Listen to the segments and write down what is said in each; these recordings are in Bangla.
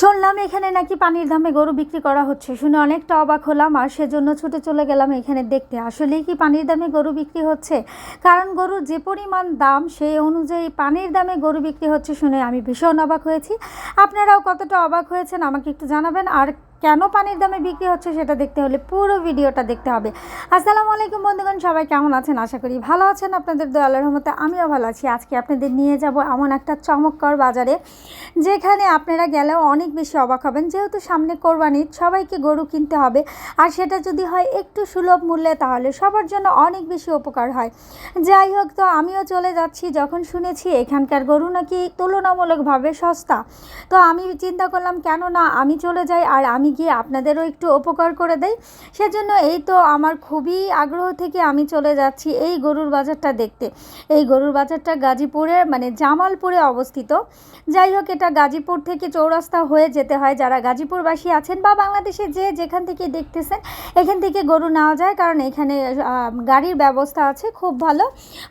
শুনলাম এখানে নাকি পানির দামে গরু বিক্রি করা হচ্ছে। শুনে অনেকটা অবাক হলাম আর সেজন্য ছুটে চলে গেলাম এখানে দেখতে। আসলেই কি পানির দামে গরু বিক্রি হচ্ছে? কারণ গরুর যে পরিমাণ দাম, সেই অনুযায়ী পানির দামে গরু বিক্রি হচ্ছে শুনে আমি ভীষণ অবাক হয়েছি। আপনারাও কতটা অবাক হয়েছেন আমাকে একটু জানাবেন। আর কেন পানির দামে বিক্রি হচ্ছে সেটা দেখতে হলে পুরো ভিডিওটা দেখতে হবে। আসসালামু আলাইকুম বন্ধুগণ, সবাই কেমন আছেন? আশা করি ভালো আছেন। আপনাদের দয়ালের রহমতে আমিও ভালো আছি। আজকে আপনাদের নিয়ে যাব এমন একটা চমৎকার বাজারে, যেখানে আপনারা গেলেও অনেক বেশি অবাক হবেন। যেহেতু সামনে কোরবানি, সবাইকে গরু কিনতে হবে। আর সেটা যদি হয় একটু সুলভ মূল্যে, তাহলে সবার জন্য অনেক বেশি উপকার হয়। যাই হোক তো, আমিও চলে যাচ্ছি। যখন শুনেছি এখানকার গরু নাকি তুলনামূলকভাবে সস্তা, তো আমি চিন্তা করলাম কেন না আমি চলে যাই আর আমি গিয়ে আপনাদেরও একটু উপকার করে দেই। সেজন্য এই তো আমার খুবই আগ্রহ থেকে আমি চলে যাচ্ছি এই গরুর বাজারটা দেখতে। এই গরুর বাজারটা গাজীপুরের মানে জামালপুরে অবস্থিত। যাই হোক, এটা গাজীপুর থেকে চৌরাস্তা হয়ে যেতে হয়। যারা গাজীপুরবাসী আছেন বা বাংলাদেশে যে যেখান থেকে দেখতেছেন, এখান থেকে গরু নেওয়া যায়। কারণ এখানে গাড়ির ব্যবস্থা আছে, খুব ভালো।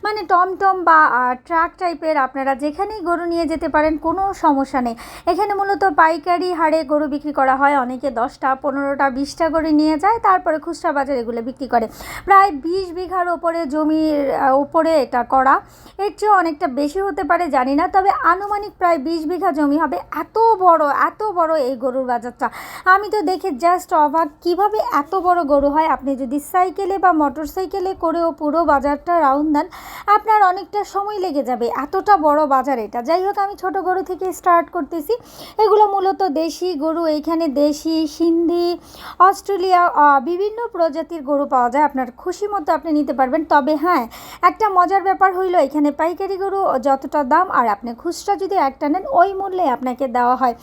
মানে টমটম বা ট্রাক টাইপের আপনারা যেখানেই গরু নিয়ে যেতে পারেন, কোনো সমস্যা নেই। এখানে মূলত পাইকারি হারে গরু বিক্রি করা হয়। অনেকে দশটা, পনেরোটা, বিশটা করে নিয়ে যায়, তারপরে খুচরা বাজারে এগুলো বিক্রি করে। প্রায় বিশ বিঘার ওপরে জমির উপরে এটা করা। এর চেয়েও অনেকটা বেশি হতে পারে, জানি না। তবে আনুমানিক প্রায় বিশ বিঘা জমি হবে। এত বড় এত বড় এই গরুর বাজারটা। আমি তো দেখে জাস্ট অবাক। কীভাবে এত বড় গরু হয়? আপনি যদি সাইকেলে বা মোটর সাইকেলে করেও পুরো বাজারটা রাউন্ড দেন, আপনার অনেকটা সময় লেগে যাবে। এতটা বড় বাজার এটা। যাই হোক, আমি ছোট গরু থেকে স্টার্ট করতেছি। এগুলো মূলত দেশি গরু। এইখানে দেশি সিন্ধি অস্ট্রেলিয়া বিভিন্ন প্রজাতির গরু পাওয়া যায়। আপনার খুশি মতো আপনি নিতে পারবেন। তবে হ্যাঁ একটা মজার ব্যাপার হইল, এখানে পাইকারি গরু যতটা দাম, আর আপনি খুচরা যদি একটা নেন, ওই মূল্যে আপনাকে দেওয়া হয়।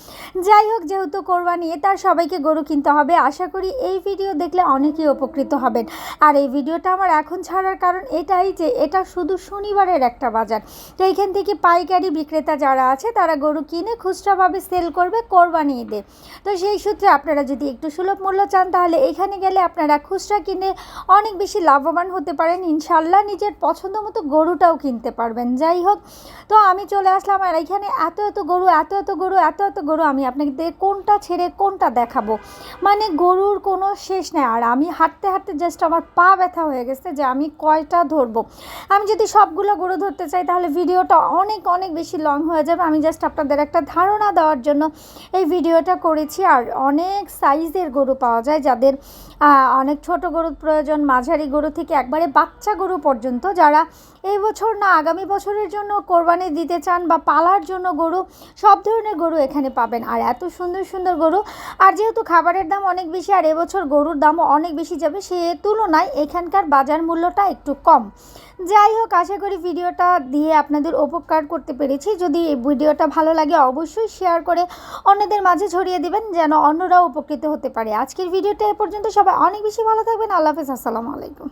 যাই হোক, যেহেতু কোরবানি, তার সবাইকে গরু কিনতে হবে। আশা করি এই ভিডিও দেখলে অনেকেই উপকৃত হবেন। আর এই ভিডিওটা আমার এখন ছাড়ার কারণ এটাই যে, এটা শুধু শনিবারের একটা বাজার। তো এইখান থেকে পাইকারি বিক্রেতা যারা আছে, তারা গরু কিনে খুচরাভাবে সেল করবে কোরবানি ঈদে। তো সেই সূত্রে আপনারা যদি একটু সুলভ মূল্য চান, তাহলে এখানে গেলে আপনারা খুচরা কিনে অনেক বেশি লাভবান হতে পারেন। ইনশাল্লাহ নিজের পছন্দ মতো গরুটাও কিনতে পারবেন। যাই হোক, তো আমি চলে আসলাম, আর এখানে এত এত গরু, এত এত গরু, এত এত গরু আমি আপনাকে কোনটা ছেড়ে কোনটা দেখাবো। মানে গরুর কোনো শেষ নেই, আর আমি হাঁটতে হাঁটতে জাস্ট আমার পা ব্যথা হয়ে গেছে যে আমি কয়টা ধরবো। আমি যদি সবগুলো গরু ধরতে চাই, তাহলে ভিডিওটা অনেক অনেক বেশি লং হয়ে যাবে। আমি জাস্ট আপনাদের একটা ধারণা দেওয়ার জন্য এই ভিডিওটা করেছি, আর অনেক সাইজের গরু পাওয়া যায়, যাদের অনেক ছোট গরুর প্রয়োজন, মাঝারি গরু থেকে একবারে বাচ্চা গরু পর্যন্ত যারা এই বছর না, আগামী বছরের জন্য কোরবানি দিতে চান বা পালার জন্য গরু, সব ধরনের গরু এখানে পাবেন। আর এত সুন্দর সুন্দর গরু, আর যেহেতু খাবারের দাম অনেক বেশি, আর এবছর গরুর দামও অনেক বেশি যাবে, সে তুলনায় এখানকার বাজার মূল্যটা একটু কম। যাই হোক, আশা করি ভিডিওটা দিয়ে আপনাদের উপকার করতে পেরেছি। যদি এই ভিডিওটা ভালো লাগে, অবশ্যই শেয়ার করে অন্যদের মাঝে ছড়িয়ে দিবেন, যেন অন্যরাও উপকৃত হতে পারে। আজকের ভিডিওটা এ পর্যন্ত। সবাই অনেক বেশি ভালো থাকবেন। আল্লাহ হাফেজ। আসসালামু আলাইকুম।